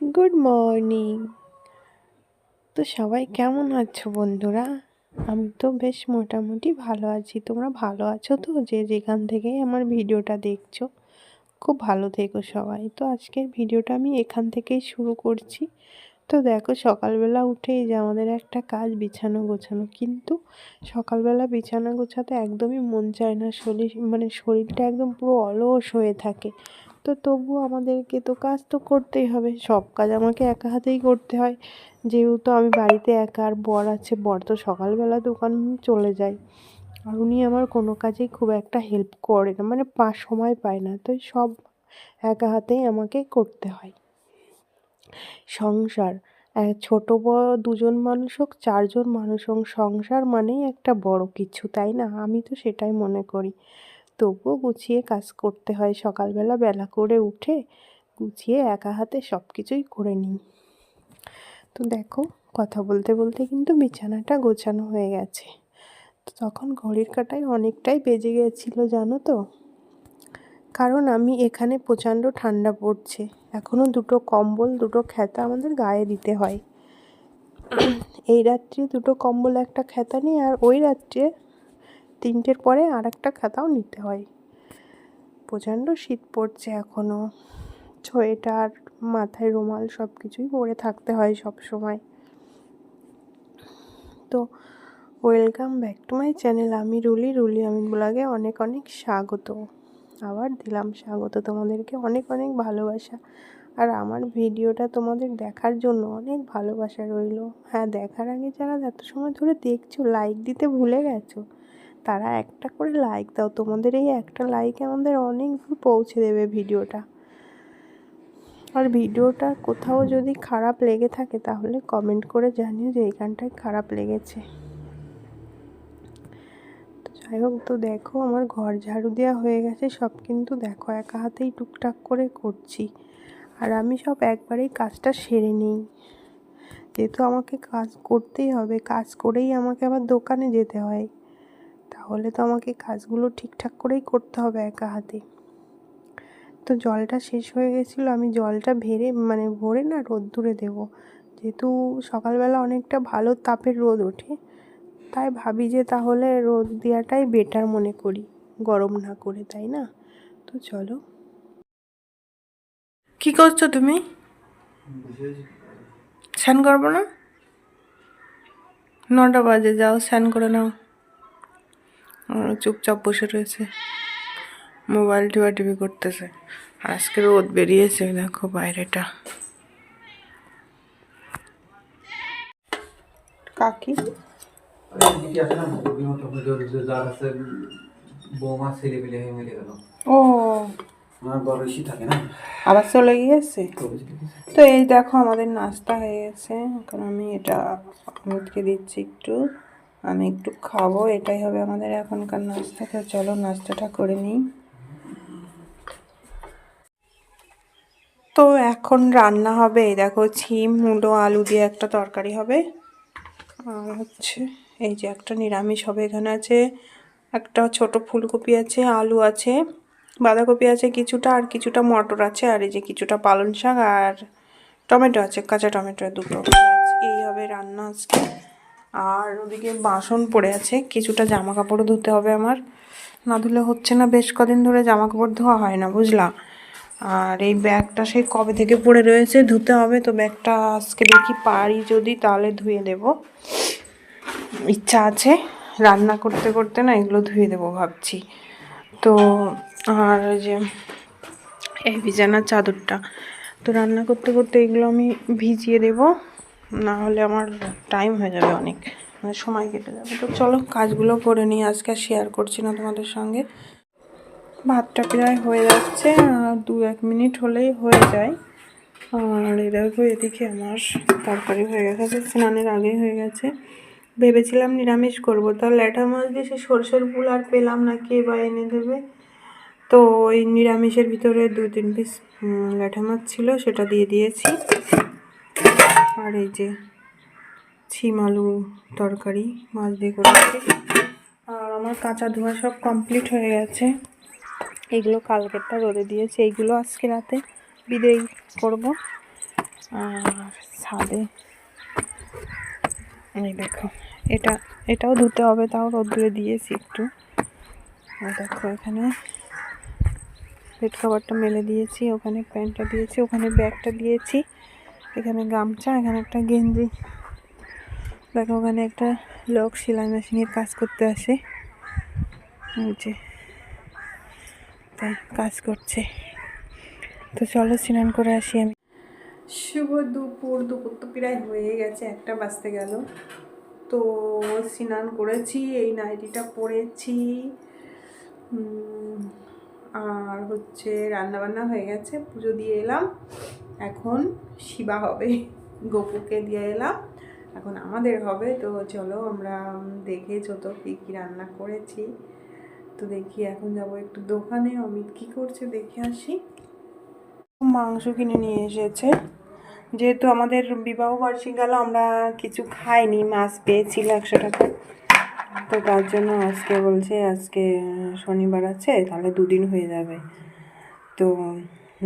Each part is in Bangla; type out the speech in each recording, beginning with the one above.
গুড মর্নিং তো সবাই কেমন আছো বন্ধুরা? আমি তো বেশ মোটামুটি ভালো আছি। তোমরা ভালো আছো তো? যে যেখান থেকে আমার ভিডিওটা দেখছ, খুব ভালো থেকো সবাই। তো আজকের ভিডিওটা আমি এখান থেকেই শুরু করছি। তো দেখো, সকালবেলা উঠেই যে আমাদের একটা কাজ বিছানো গোছানো, কিন্তু সকালবেলা বিছানা গোছাতে একদমই মন চায় না। শরীর মানে শরীরটা একদম পুরো অলস হয়ে থাকে। তো তবু আমাদেরকে তো কাজ তো করতেই হবে। সব কাজ আমাকে একা হাতেই করতে হয়। যেহেতু আমি বাড়িতে একা আর বর আছে, বর তো সকালবেলা দোকান চলে যায়। আর উনি আমার কোনো কাজেই খুব একটা হেল্প করে না মানে পা সময় পায় না। তো সব একা হাতেই আমাকে করতে হয়। সংসার ছোট বড় দুজন মানুষ হোক, চারজন মানুষ হোক, সংসার মানেই একটা বড় কিছু, তাই না? আমি তো সেটাই মনে করি। তবুও গুছিয়ে কাজ করতে হয়। সকালবেলা বেলা করে উঠে গুছিয়ে একা হাতে সব কিছুই করে নিই। তো দেখো, কথা বলতে বলতে কিন্তু বিছানাটা গোছানো হয়ে গেছে। তো তখন ঘড়ির কাটায় অনেকটাই বেজে গেছিল, জানো তো? কারণ আমি এখানে প্রচণ্ড ঠান্ডা পড়ছে। এখনও দুটো কম্বল, দুটো খ্যাতা আমাদের গায়ে দিতে হয়। এই রাত্রে দুটো কম্বল, একটা খ্যাতা নিই, আর ওই রাত্রে তিনটের পরে আর একটা খাতাও নিতে হয়। প্রচণ্ড শীত পড়ছে এখনও সোয়েটার, মাথায় রুমাল সব কিছুই পরে থাকতে হয় সব সময় তো welcome back to my channel. আমি রুলি। রুলি আমি ব্লগে অনেক অনেক স্বাগত। আবার দিলাম স্বাগত তোমাদেরকে। অনেক অনেক ভালোবাসা। আর আমার ভিডিওটা তোমাদের দেখার জন্য অনেক ভালোবাসা রইল। হ্যাঁ দেখার আগে যারা এত সময় ধরে দেখছ লাইক দিতে ভুলে গেছো তারা একটা করে লাইক দাও। তোমাদের এই একটা লাইক আমাদের অনেক দূর পৌঁছে দেবে ভিডিওটা। আর ভিডিওটা কোথাও যদি খারাপ লেগে থাকে তাহলে কমেন্ট করে জানিও যে এইখানটায় খারাপ লেগেছে। তো যাই হোক, তো দেখো আমার ঘর ঝাড়ু দেওয়া হয়ে গেছে, সব কিন্তু দেখো একা হাতেই টুকটাক করে করছি। আর আমি সব একবারেই কাজটা সেরে নিই। যেহেতু আমাকে কাজ করতেই হবে, কাজ করেই আমাকে আবার দোকানে যেতে হয়। তাহলে তো আমাকে কাজগুলো ঠিকঠাক করেই করতে হবে একা হাতে। তো জলটা শেষ হয়ে গেছিল, আমি জলটা ভেরে মানে ভরে না, রোদ্দুরে দেবো। যেহেতু সকালবেলা অনেকটা ভালো তাপের রোদ ওঠে, তাই ভাবি যে তাহলে রোদ দেওয়াটাই বেটার মনে করি, গরম না করে, তাই না? তো চলো। কি করছ তুমি? স্নান করব না? নটা বাজে, যাও স্নান করে নাও। চুপচাপ বসে রয়েছে। মোবাইল টিপা টিভি করতেছে। আজকে রোদ বেরিয়েছে, দেখো বাইরেটা। কাকি? ও। আবার চলে গিয়েছে? তো এই দেখো আমাদের নাস্তা হয়ে গেছে। আমি এটা অমিতকে দিচ্ছি একটু। আমি একটু খাব, এটাই হবে আমাদের এখনকার নাস্তা। তো চলো নাস্তাটা করে নিই। তো এখন রান্না হবে দেখো ছিম, মুলো, আলু দিয়ে একটা তরকারি হবে। আর হচ্ছে এই যে একটা নিরামিষ হবে এখানে আছে, একটা ছোট ফুলকপি আছে, আলু আছে, বাঁধাকপি আছে কিছুটা, আর কিছুটা মটর আছে, আর এই যে কিছুটা পালং শাক আর টমেটো আছে, কাঁচা টমেটো দুটো। এই হবে রান্না আজকে। আর ওদিকে বাসন পড়ে আছে, কিছুটা জামা কাপড়ও ধুতে হবে আমার। না ধুলে হচ্ছে না, বেশ কদিন ধরে জামা কাপড় ধোয়া হয় না, বুঝলা? আর এই ব্যাগটা সেই কবে থেকে পড়ে রয়েছে, ধুতে হবে, তো ব্যাগটা আজকে দেখি পারি যদি, তাহলে ধুয়ে দেব। ইচ্ছা আছে, রান্না করতে করতে না এগুলো ধুয়ে দেবো ভাবছি। তো আর যে এই বিছানার চাদরটা, তো রান্না করতে করতে এগুলো আমি ভিজিয়ে দেব। না হলে আমার টাইম হয়ে যাবে অনেক। মানে সময় কেটে যাবে। তো চলো, কাজগুলো করে নিই। আজকে আর শেয়ার করছি না তোমাদের সঙ্গে। ভাতটা প্রায় হয়ে যাচ্ছে দু এক মিনিট হলেই হয়ে যায়। আর দেখো, এদিকে আমার তরকারি হয়ে গেছে, স্নানের আগে হয়ে গেছে। ভেবেছিলাম নিরামিষ করব। তা ল্যাটা মাছ দিয়ে সে সরষের ফুল আর পেলাম না, কে বা এনে দেবে? তো ওই নিরামিষের ভিতরে দু তিন পিস ল্যাঠা মাছ ছিল, সেটা দিয়ে দিয়েছি। আর এই যে ছিম আলু তরকারি, মাছ দিয়ে করেছি। আর আমার কাঁচা ধোয়া সব কমপ্লিট হয়ে গেছে। এগুলো কালকেরটা রোদে দিয়েছি। এইগুলো আজকে রাতে বিদেই করব। আর ছাদে এই দেখো, এটা, এটাও ধুতে হবে, তাও রোদ্দুরে দিয়েছি একটু। দেখো এখানে পেট খাবারটা মেলে দিয়েছি, ওখানে প্যান্টটা দিয়েছি, ওখানে ব্যাগটা দিয়েছি। এখানে গামছা, এখানে একটা গেঞ্জি। দেখো, ওখানে একটা লোক সেলাই মেশিনের কাজ করতে আসে। যে, তাই কাজ করছে। তো চলো স্নান করে আসি আমি। শুভ দুপুর দুপুর তো প্রায় হয়ে গেছে, একটা বাজতে গেল। তো স্নান করেছি, এই নাইটিটা পরেছি। আর হচ্ছে রান্না বান্না হয়ে গেছে, পুজো দিয়ে এলাম। এখন শিবা হবে। গোপুকে দিয়ে এলাম। এখন আমাদের হবে। তো চলো আমরা দেখে যত কী কী রান্না করেছি। তো দেখি এখন যাব একটু দোকানে। অমিত কী করছে দেখে আসি। মাংস কিনে নিয়ে এসেছে। যেহেতু আমাদের বিবাহ বার্ষিক গেল, আমরা কিছু খাইনি। মাছ পেয়েছিল একশো টাকা। তো তার জন্য আজকে বলছে, আজকে শনিবার আছে, তাহলে দুদিন হয়ে যাবে। তো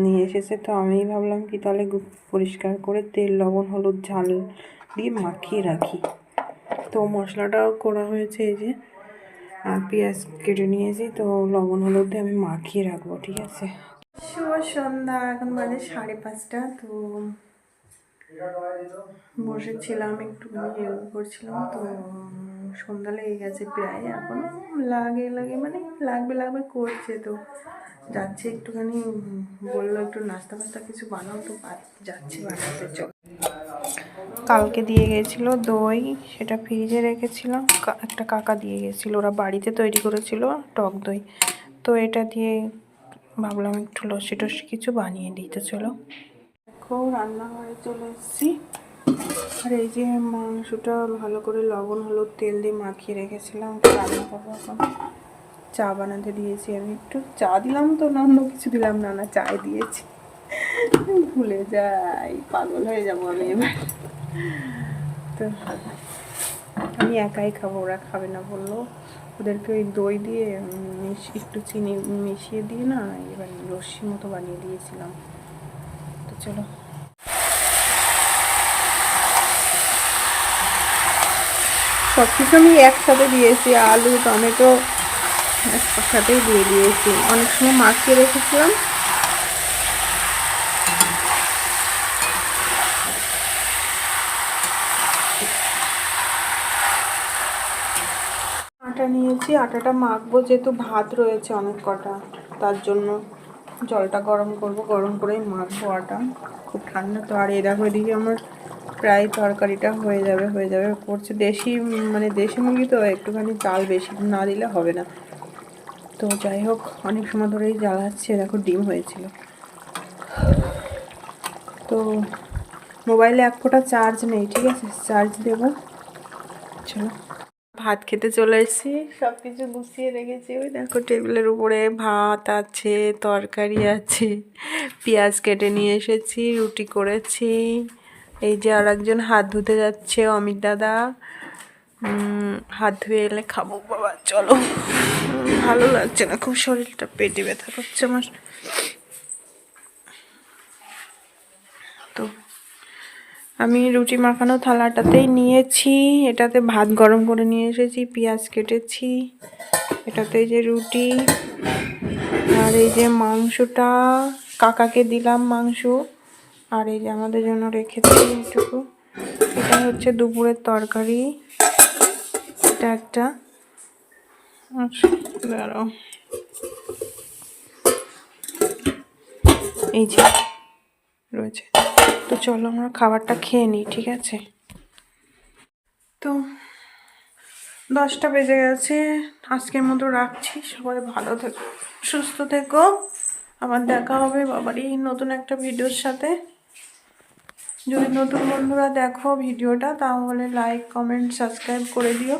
নিয়ে এসেছে। তো আমি ভাবলাম কি, তাহলে পরিষ্কার করে তেল, লবণ, হলুদ, ঝাল দিয়ে মাখিয়ে রাখি। তো মশলাটাও করা হয়েছে এই যে। আর পেঁয়াজ কেটে নিয়েছি, তো লবণ, হলুদ দিয়ে আমি মাখিয়ে রাখব, ঠিক আছে? শুভ সন্ধ্যা, এখন বাজে সাড়ে পাঁচটা, তো বসেছিলাম, একটু হেল্প করছিলাম তো সন্ধ্যা লেগে গেছে প্রায়, এখন লাগে লাগে মানে লাগবে লাগবে করছে তো। যাচ্ছে একটুখানি, বলল একটু নাস্তা ফাস্তা কিছু বানাও তো যাচ্ছে বানাতে, চল। কালকে দিয়ে গেছিল দই, সেটা ফ্রিজে রেখেছিলাম একটা কাকা দিয়ে গেছিল, ওরা বাড়িতে তৈরি করেছিল টক দই। তো এটা দিয়ে ভাবলাম একটু লস্যি টস্যি কিছু বানিয়ে দিই, তো চলো। দেখো রান্নাঘরে চলে এসেছি। আর এই যে মাংসটা ভালো করে লবণ, হলুদ, তেল দিয়ে মাখিয়ে রেখেছিলাম রান্না করব এখন। চা বানাতে দিয়েছি আমি একটু। চা দিলাম তো না, অন্য কিছু দিলাম না না চায় দিয়েছি। ভুলে যাই, পাগল হয়ে যাব আমি এবার। তো আমি একাই খাব, ওরা খাবে না বলল। ওদেরকে ওই দই দিয়ে একটু চিনি মিশিয়ে দিয়ে না, এবার লস্যি মতো বানিয়ে দিয়েছিলাম। তো চলো। সব কিছু আমি একসাথে দিয়েছি, আলু, টমেটো, একসাথেই দিয়ে দিয়েছি। অনেক সময় মাখিয়ে রেখেছিলাম। আটা নিয়েছি, আটাটা মাখবো, যেহেতু ভাত রয়েছে অনেক কটা, তার জন্য জলটা গরম করব, গরম করেই মাখবো আটা। খুব ঠান্ডা তো, আর এই দেখো এদিকে আমার প্রায় তরকারিটা হয়ে যাবে হয়ে যাবে। করছে দেশি মানে দেশি মুরগি তো একটুখানি চাল বেশি না দিলে হবে না। তো যাই হোক, অনেক সময় ধরেই জ্বালাচ্ছে, দেখো ডিম হয়েছিল। তো মোবাইলে এক ফোঁটা চার্জ নেই, ঠিক আছে? চার্জ দেবো। চলো। ভাত খেতে চলে এসেছি সব কিছু গুছিয়ে রেখেছি। ওই দেখো টেবিলের উপরে ভাত আছে, তরকারি আছে, পেঁয়াজ কেটে নিয়ে এসেছি, রুটি করেছি। এই যে আর একজন হাত ধুতে যাচ্ছে, অমিত দাদা। হাত ধুয়ে এলে খাব বাবা, চলো। ভালো লাগছে না, খুব শরীরটা পেটে ব্যথা করছে আমার। তো আমি রুটি মাখানো থালাটাতেই নিয়েছি, এটাতে ভাত গরম করে নিয়ে এসেছি, পেঁয়াজ কেটেছি, এটাতে যে রুটি, আর এই যে মাংসটা, কাকাকে দিলাম মাংস। আর এই যে আমাদের জন্য রেখেছি এইটুকু। এটা হচ্ছে দুপুরের তরকারি। এটা একটা। এই যে রয়েছে। তো চলো আমরা খাবারটা খেয়ে নিই, ঠিক আছে? তো দশটা বেজে গেছে। আজকের মতো রাখছি। সবাই ভালো থেকো, সুস্থ থেকো। আবার দেখা হবে বাবারই নতুন একটা ভিডিওর সাথে। যদি নতুন বন্ধুরা দেখো ভিডিওটা তাহলে লাইক কমেন্ট সাবস্ক্রাইব করে দিও।